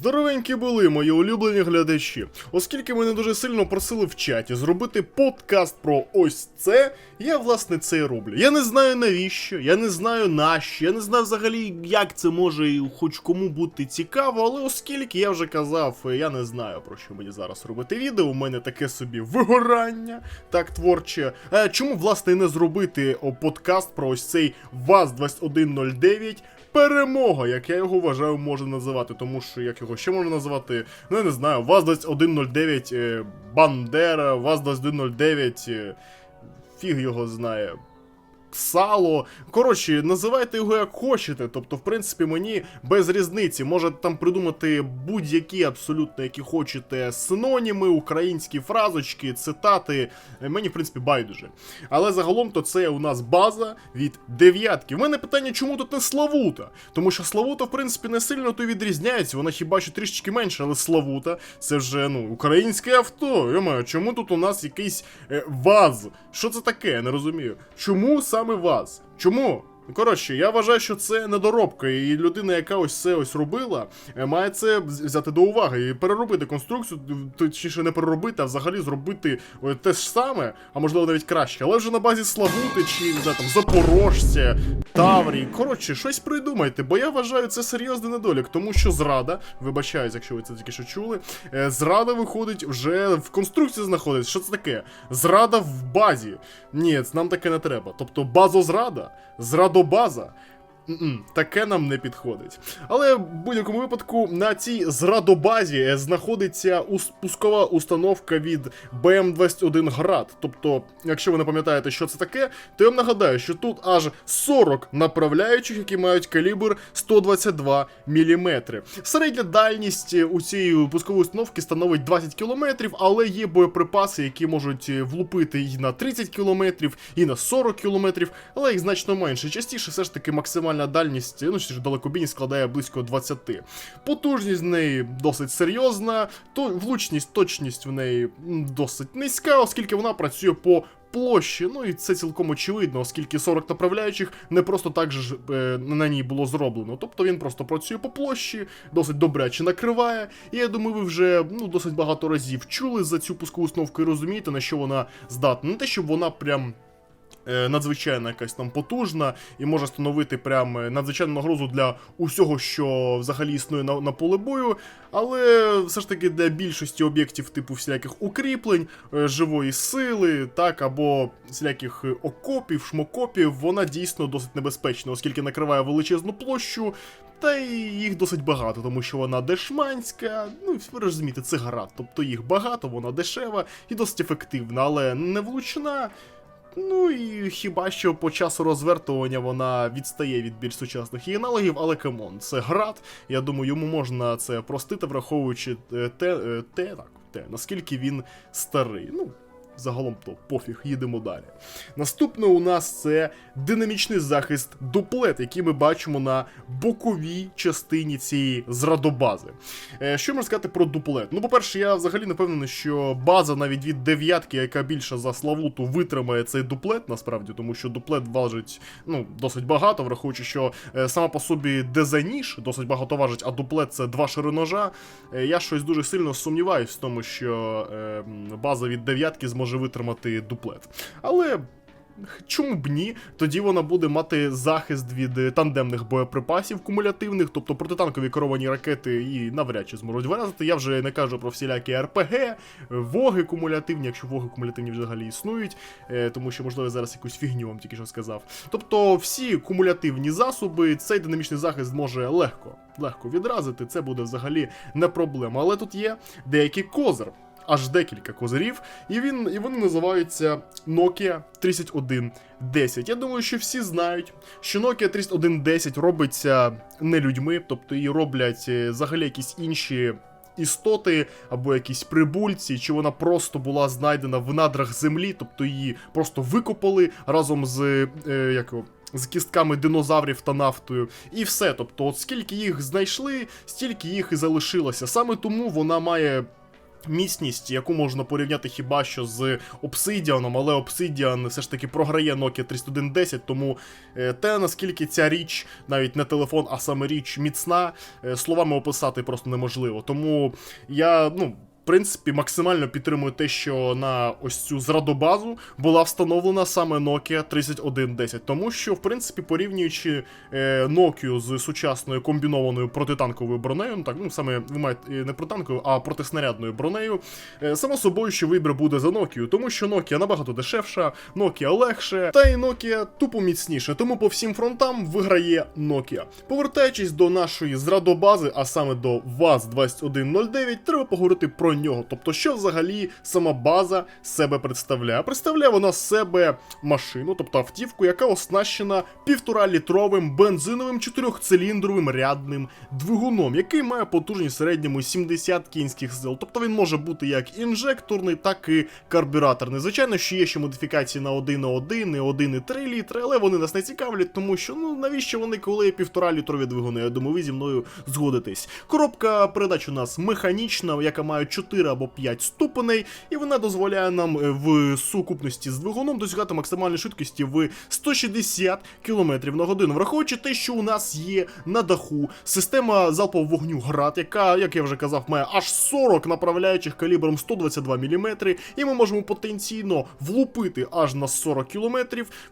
Здоровенькі були мої улюблені глядачі. Оскільки мене дуже сильно просили в чаті зробити подкаст про ось це, я власне це і роблю. Я не знаю навіщо, я не знаю нащо, я не знаю взагалі, як це може хоч кому бути цікаво, але оскільки я вже казав, я не знаю про що мені зараз робити відео. У мене таке собі вигорання, так творче. А чому власне не зробити подкаст про ось цей ВАЗ-2109? Перемога, як я його вважаю, можна називати, тому що як його ще можна називати, ну я не знаю, ВАЗ-2109 е, Бандера, ВАЗ-2109, е, фіг його знає. Сало. Коротше, називайте його як хочете. Тобто, в принципі, мені без різниці. Можете там придумати будь-які абсолютно, які хочете синоніми, українські фразочки, цитати. Е, Мені, в принципі, байдуже. Але загалом то це у нас база від дев'ятки. В мене питання, чому тут не Славута? Тому що Славута, в принципі, не сильно то відрізняється. Вона хіба що трішечки менше, але Славута це вже ну українське авто. Йома, чому тут у нас якийсь е, ВАЗ? Що це таке? Я не розумію. Чому саме ВАЗ? Чому? Коротше, я вважаю, що це недоробка, і людина, яка ось це ось робила, е, має це взяти до уваги і переробити конструкцію, точніше не переробити, а взагалі зробити е, те ж саме, а можливо навіть краще, але вже на базі Славути чи не там Запорожця, Таврії. Коротше, щось придумайте, бо я вважаю це серйозний недолік, тому що зрада, вибачаюсь, якщо ви це тільки що чули, е, зрада виходить вже в конструкції знаходиться. Що це таке? Зрада в базі. Ні, нам таке не треба. Тобто базозрада, зрадобаза. М-м, таке нам не підходить. Але в будь-якому випадку на цій зрадобазі знаходиться ус- пускова установка від BM21 Град. Тобто, якщо ви не пам'ятаєте, що це таке, то я вам нагадаю, що тут аж 40 направляючих, які мають калібр 122 мм. Середня дальність е, у цієї пускової установки становить 20 км, але є боєприпаси, які можуть е, влупити і на 30 км, і на 40 км, але їх значно менше. Частіше все ж таки максимальна дальність, ну ж далекобійність складає близько 20. Потужність в неї досить серйозна, то влучність, точність в неї досить низька, оскільки вона працює по площі. Ну і це цілком очевидно, оскільки 40 направляючих не просто так же е, на ній було зроблено. Тобто він просто працює по площі, досить добряче накриває. І я думаю, ви вже ну досить багато разів чули за цю пускову установку і розумієте, на що вона здатна. Не те, щоб вона прям. Е, Надзвичайно якась там потужна і може становити прям е, надзвичайну нагрозу для усього, що взагалі існує на, на поле бою. Але все ж таки для більшості об'єктів типу всіляких укріплень, е, живої сили, так, або всіляких окопів, шмокопів, вона дійсно досить небезпечна, оскільки накриває величезну площу, та й їх досить багато, тому що вона дешманська, ну ви розумієте, це град, тобто їх багато, вона дешева і досить ефективна, але не влучна. Ну і хіба що по часу розвертування вона відстає від більш сучасних її аналогів, але камон, це град. Я думаю, йому можна це простити, враховуючи е, те, е, те, так, те, наскільки він старий. Ну, загалом то пофіг, їдемо далі. Наступне у нас це динамічний захист дуплет, який ми бачимо на боковій частині цієї зрадобази. Е, що можна сказати про дуплет? Ну, по-перше, я взагалі не впевнений, що база навіть від дев'ятки, яка більша за Славуту, витримає цей дуплет, насправді, тому що дуплет важить ну, досить багато, враховуючи, що е, сама по собі дезаніж досить багато важить, а дуплет це два шириножа. Е, я щось дуже сильно сумніваюсь в тому, що база від дев'ятки зможе витримати дуплет. Але. Чому б ні? Тоді вона буде мати захист від е, тандемних боєприпасів кумулятивних, тобто протитанкові керовані ракети і навряд чи зможуть вразити. Я вже не кажу про всілякі РПГ, е, воги кумулятивні, якщо воги кумулятивні взагалі існують, е, тому що, можливо, я зараз якусь фігню вам тільки що сказав. Тобто, всі кумулятивні засоби, цей динамічний захист може легко, легко відразити. Це буде взагалі не проблема. Але тут є деякий козир аж декілька козирів, і він і вони називаються Nokia 3110. Я думаю, що всі знають, що Nokia 3110 робиться не людьми, тобто її роблять е, взагалі якісь інші. Істоти або якісь прибульці, чи вона просто була знайдена в надрах землі, тобто її просто викопали разом з е, як його, з кістками динозаврів та нафтою, і все. Тобто, от скільки їх знайшли, стільки їх і залишилося. Саме тому вона має Міцність, яку можна порівняти хіба що з Обсидіаном, але Обсидіан все ж таки програє Nokia 3110, тому е, те, наскільки ця річ, навіть не телефон, а саме річ міцна, е, словами описати просто неможливо. Тому я, ну. Принципі, максимально підтримую те, що на ось цю зрадобазу була встановлена саме Nokia 3110. Тому що, в принципі, порівнюючи е, Nokia з сучасною комбінованою протитанковою бронею, ну так, ну саме ви маєте е, не протитанковою, а протиснарядною бронею, е, само собою, що вибір буде за Nokia, тому що Nokia набагато дешевша, Nokia легше, та й Nokia тупо міцніше. Тому по всім фронтам виграє Nokia. Повертаючись до нашої зрадобази, а саме до ВАЗ-2109, треба поговорити про нього. Тобто, що взагалі сама база себе представляє? Представляє вона себе машину, тобто автівку, яка оснащена півтора-літровим бензиновим чотирьохциліндровим рядним двигуном, який має потужність середньому 70 кінських сил. Тобто він може бути як інжекторний, так і карбюраторний. Звичайно, що є ще модифікації на 1,1 і 1,3 літри, але вони нас не цікавлять, тому що ну навіщо вони коли півтора літрові двигуни? Я думаю, ви зі мною згодитесь. Коробка передач у нас механічна, яка має 4 або 5 ступеней, і вона дозволяє нам е, в сукупності з двигуном досягати максимальної швидкості в 160 км на годину. Враховуючи те, що у нас є на даху система залпового вогню град, яка, як я вже казав, має аж 40 направляючих калібром 122 мм, і ми можемо потенційно влупити аж на 40 км.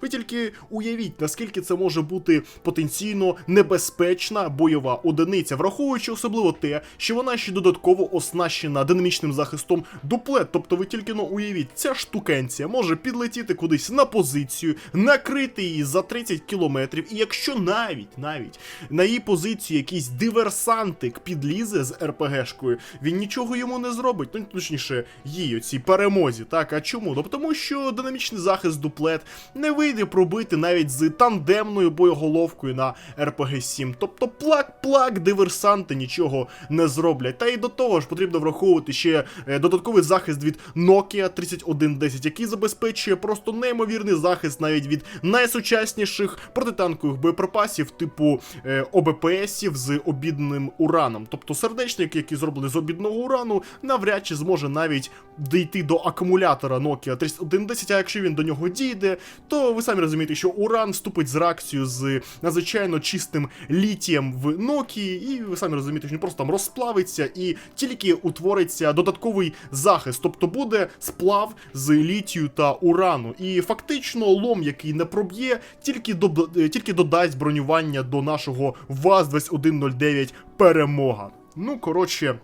Ви тільки уявіть, наскільки це може бути потенційно небезпечна бойова одиниця, враховуючи особливо те, що вона ще додатково оснащена динамічним захистом дуплет. Тобто ви тільки ну, уявіть, ця штукенція може підлетіти кудись на позицію, накрити її за 30 кілометрів, і якщо навіть навіть на її позицію якийсь диверсантик підлізе з РПГшкою, він нічого йому не зробить. Ну точніше, їй оцій перемозі. Так, а чому? Ну тому що динамічний захист дуплет не вийде пробити навіть з тандемною боєголовкою на РПГ 7. Тобто плак-плак, диверсанти нічого не зроблять. Та й до того ж потрібно враховувати ще е, додатковий захист від Nokia 3110, який забезпечує просто неймовірний захист навіть від найсучасніших протитанкових боєприпасів, типу е, ОБПСів з обідним ураном. Тобто сердечник, який зроблений з обідного урану, навряд чи зможе навіть дійти до акумулятора Nokia 3110, а якщо він до нього дійде, то ви самі розумієте, що уран вступить з реакцію з надзвичайно чистим літієм в Nokia, і ви самі розумієте, що він просто там розплавиться і тільки утвориться додатковий захист, тобто буде сплав з літію та урану. І фактично лом, який не проб'є, тільки до тільки додасть бронювання до нашого ВАЗ-2109 перемога. Ну, коротше.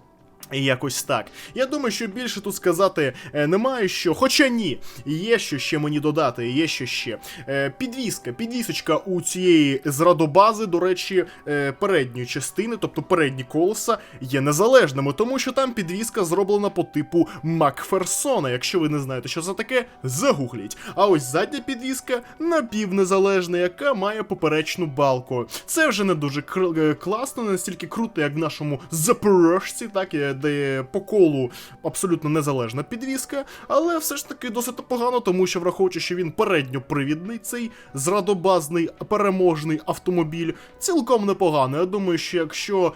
Якось так. Я думаю, що більше тут сказати е, немає що. Хоча ні, є що ще мені додати, є що ще. Е, підвіска, підвісочка у цієї зрадобази, до речі, е, передньої частини, тобто передні колеса, є незалежними, тому що там підвіска зроблена по типу Макферсона. Якщо ви не знаєте, що це таке, загугліть. А ось задня підвіска напівнезалежна, яка має поперечну балку. Це вже не дуже класно, не настільки круто, як в нашому Запорожці, так де по колу абсолютно незалежна підвіска, але все ж таки досить погано, тому що враховуючи, що він передньопривідний, цей зрадобазний переможний автомобіль, цілком непогано. Я думаю, що якщо.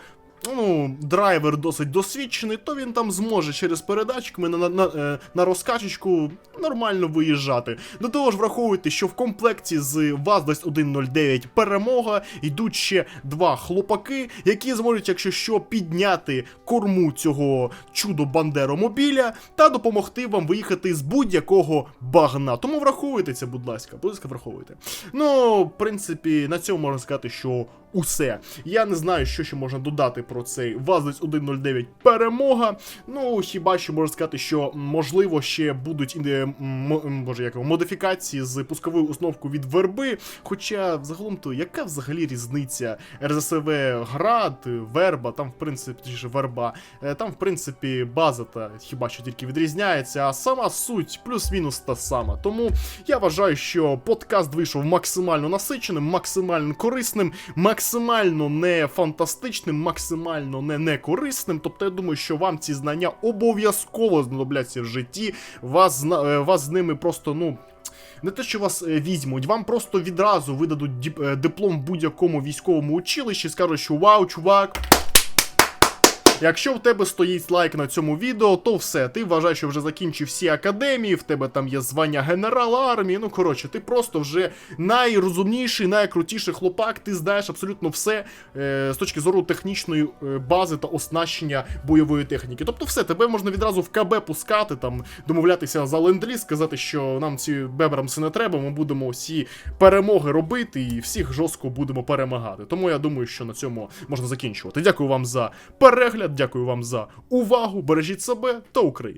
Ну, драйвер досить досвідчений, то він там зможе через передачки на, на, на, е, на розкачечку нормально виїжджати. До того ж, враховуйте, що в комплекті з ВАЗ-2109 перемога йдуть ще два хлопаки, які зможуть, якщо що, підняти корму цього чудо бандеромобіля та допомогти вам виїхати з будь-якого багна. Тому враховуйте це, будь ласка, будь ласка, враховуйте. Ну, в принципі, на цьому можна сказати, що усе. Я не знаю, що ще можна додати про цей ВАЗ-2109 перемога. Ну, хіба що можна сказати, що можливо ще будуть боже, як, модифікації з пусковою установкою від верби. Хоча, взагалом, то яка взагалі різниця? РЗСВ Град, Верба, там, в принципі, точніше, верба, е, там, в принципі, база та хіба що тільки відрізняється, а сама суть плюс-мінус та сама. Тому я вважаю, що подкаст вийшов максимально насиченим, максимально корисним, максимально не фантастичним, максимально не некорисним. Тобто, я думаю, що вам ці знання обов'язково знадобляться в житті. Вас, е, вас з ними просто, ну. Не те, що вас е, візьмуть, вам просто відразу видадуть е, диплом в будь-якому військовому училищі, скажуть, що вау, чувак. Якщо в тебе стоїть лайк на цьому відео, то все, ти вважаєш, що вже закінчив всі академії, в тебе там є звання генерала армії. Ну коротше, ти просто вже найрозумніший, найкрутіший хлопак, ти знаєш абсолютно все е, з точки зору технічної е, бази та оснащення бойової техніки. Тобто, все, тебе можна відразу в КБ пускати, там домовлятися за ленд-ліз, сказати, що нам ці бебрамси не треба, ми будемо всі перемоги робити і всіх жорстко будемо перемагати. Тому я думаю, що на цьому можна закінчувати. Дякую вам за перегляд, дякую вам за увагу. Бережіть себе та Україну.